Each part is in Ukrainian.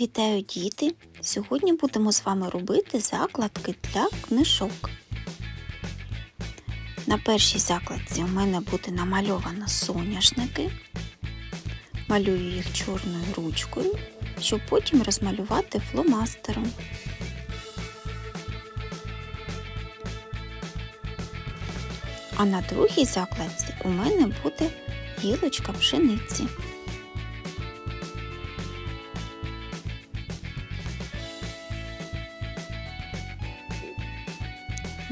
Вітаю діти! Сьогодні будемо з вами робити закладки для книжок. На першій закладці у мене буде намальовано соняшники. Малюю їх чорною ручкою, щоб потім розмалювати фломастером. А на другій закладці у мене буде гілочка пшениці.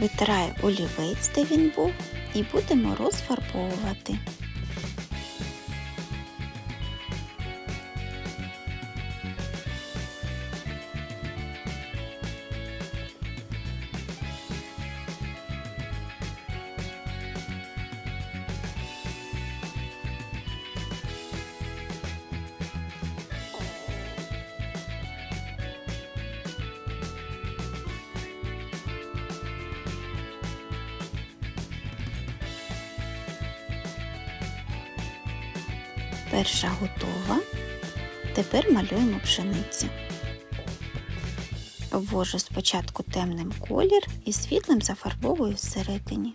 Витираю олівець, де він був, і будемо розфарбовувати. Перша готова. Тепер малюємо пшеницю. Ввожу спочатку темним колір і світлим зафарбовую всередині.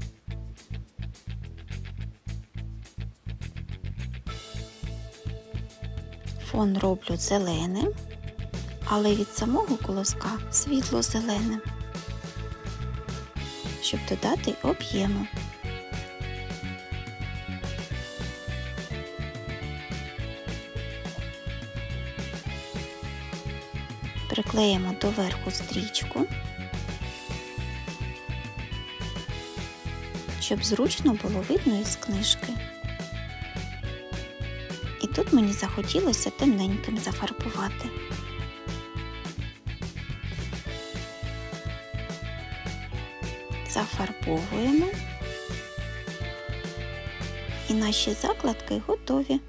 Фон роблю зеленим, але від самого колоска світло-зеленим, щоб додати об'єму. Приклеїмо доверху стрічку, щоб зручно було видно із книжки. І тут мені захотілося темненьким зафарбувати. Зафарбовуємо і наші закладки готові.